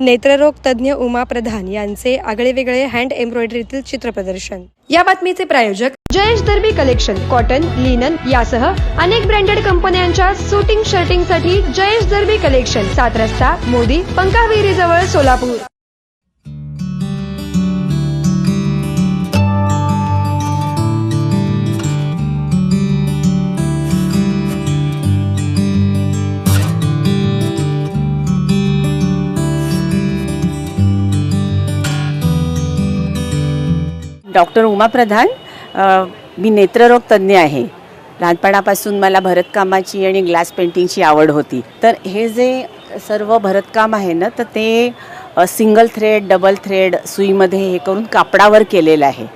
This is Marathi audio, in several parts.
नेत्ररोग तज्ज्ञ उमा प्रधान यांचे आगळेवेगळे हँड एम्ब्रॉयडरीतील चित्र प्रदर्शन या बातमीचे प्रायोजक Jayesh Darbi collection cotton linen यासह अनेक ब्रँडेड कंपन्यांच्या सुटिंग शर्टिंगसाठी जयेश दर्बी कलेक्शन सात रस्ता मोदी पंकाविरी जवळ सोलापूर. डॉक्टर उमा प्रधान मी नेत्ररोग तज्ज्ञ आहे. लहानपणापासून मला भरतकामाची आणि ग्लास पेंटिंगची आवड होती. तर हे जे सर्व भरतकाम आहे ना तर ते सिंगल थ्रेड डबल थ्रेड सुईमध्ये हे करून कापडावर केलेलं आहे.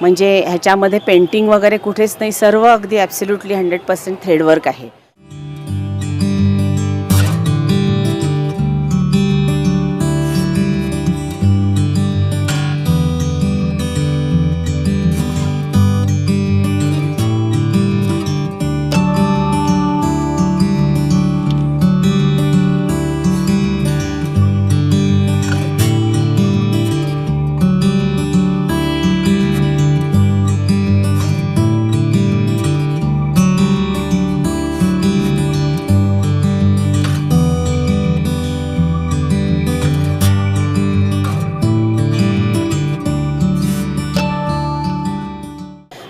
म्हणजे ह्याच्यामध्ये पेंटिंग वगैरे कुठेच नाही सर्व अगदी ॲब्सल्युटली हंड्रेड पर्सेंट थ्रेडवर्क आहे.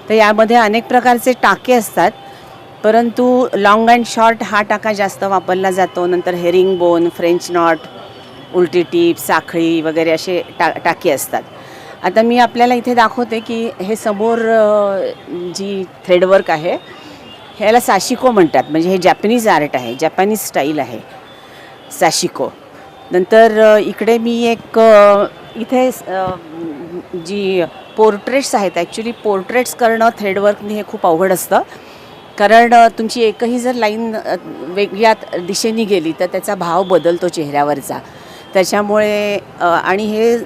तर यामध्ये अनेक प्रकारचे टाके असतात. परंतु लॉंग अँड शॉर्ट हा टाका जास्त वापरला जातो. नंतर हेरिंग बोन फ्रेंच नॉट उलटी टीप साखळी वगैरे असे टा टाके असतात. आता मी आपल्याला इथे दाखवते की हे समोर जी थ्रेडवर्क आहे ह्याला साशिको म्हणतात. म्हणजे हे जॅपनीज आर्ट आहे जॅपनीज स्टाईल आहे साशिको नंतर इकडे मी एक इथे जी पोर्ट्रेट्स आहेत. ॲक्च्युली पोर्ट्रेट्स करणं थ्रेडवर्कने हे खूप अवघड असतं. कारण तुमची एकही जर लाईन वेगळ्या दिशेने गेली तर त्याचा भाव बदलतो चेहऱ्यावरचा. त्याच्यामुळे आणि हे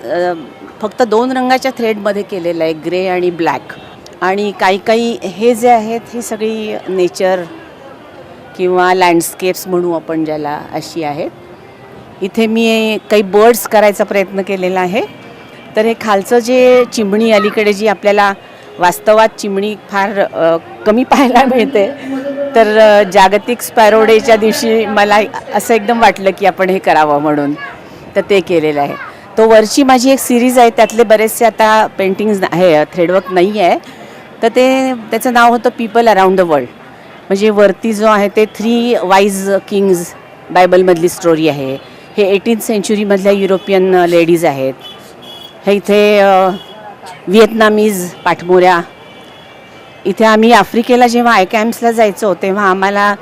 फक्त दोन रंगाच्या थ्रेडमध्ये केलेलं आहे ग्रे आणि ब्लॅक आणि काही काही हे जे आहेत ही सगळी नेचर किंवा लँडस्केप्स म्हणू आपण ज्याला अशी आहेत. इथे मी काही बर्ड्स करायचा प्रयत्न केलेला आहे. तर हे खालचं जे चिमणी अलीकडे जी आपल्याला वास्तवात चिमणी फार कमी पाहायला मिळते तर जागतिक स्पॅरो डेच्या दिवशी मला असं एकदम वाटलं की आपण हे करावं म्हणून. तर ते केलेलं आहे. तो वरची माझी एक सिरीज आहे त्यातले बरेचसे आता पेंटिंग्ज आहे थ्रेडवर्क नाही आहे. तर ते त्याचं नाव होतं पीपल अराउंड द वर्ल्ड. म्हणजे वरती जो आहे ते थ्री वाईज किंग्ज बायबलमधली स्टोरी आहे. हे एटीन सेंचुरीमधल्या युरोपियन लेडीज आहेत. हे इथे व्हिएतनामीज पाठमोऱ्या. इथे आम्ही आफ्रिकेला जेव्हा आय कॅम्प्सला जायचो तेव्हा आम्हाला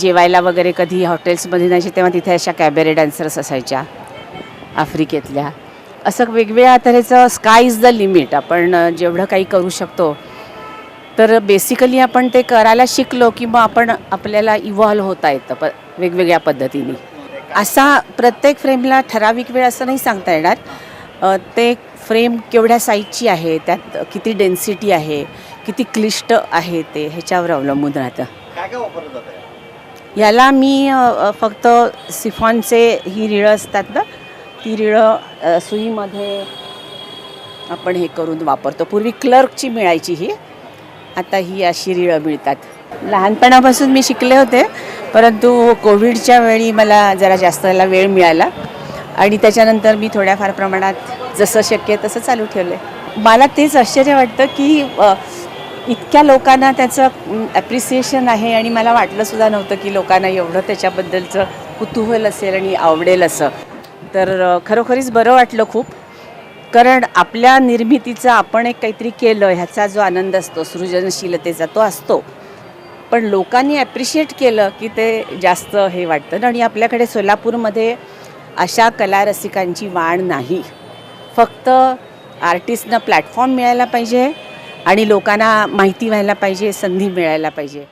जेवायला वगैरे कधी हॉटेल्समध्ये जायचे तेव्हा तिथे अशा कॅबेरे डान्सर्स असायच्या आफ्रिकेतल्या. असं वेगवेगळ्या तऱ्हेचं स्काय इज द लिमिट आपण जेवढं काही करू शकतो. तर बेसिकली आपण ते करायला शिकलो की मग आपण आपल्याला इव्हॉल्व होता येतं प वेगवेगळ्या पद्धतीने. असा प्रत्येक फ्रेमला ठराविक वेळ असं नाही सांगता येणार. ते फ्रेम केवढ्या साईजची आहे? त्यात किती डेन्सिटी आहे? किती क्लिष्ट आहे ते? ह्याच्यावर अवलंबून राहतं. काय काय वापरलं जातं याला? मी फक्त सिफॉनचे ही रिळं असतात ना? ती रिळं सुईमध्ये आपण हे करून वापरतो. पूर्वी क्लर्कची मिळायची ही. आता ही अशी रिळं मिळतात. लहानपणापासून मी शिकले होते परंतु कोविडच्या वेळी मला जरा जास्त वेळ मिळाला. आणि त्याच्यानंतर मी थोड्याफार प्रमाणात जसं शक्य तसं चालू ठेवलं आहे मला तेच आश्चर्य वाटतं की इतक्या लोकांना त्याचं ॲप्रिसिएशन आहे आणि मला वाटलंसुद्धा नव्हतं की लोकांना एवढं त्याच्याबद्दलचं कुतूहल असेल आणि आवडेल असं. तर खरोखरीच बरं वाटलं खूप. कारण आपल्या निर्मितीचं आपण एक काहीतरी केलं ह्याचा जो आनंद असतो सृजनशीलतेचा तो असतो. पण लोकांनी ॲप्रिशिएट केलं की ते जास्त हे वाटतं. आणि आपल्याकडे सोलापूरमध्ये अशा कलारसिकांची वाण नाही. फक्त आर्टिस्टना प्लॅटफॉर्म मिळायला पाहिजे आणि लोकांना माहिती व्हायला पाहिजे संधी मिळायला पाहिजे.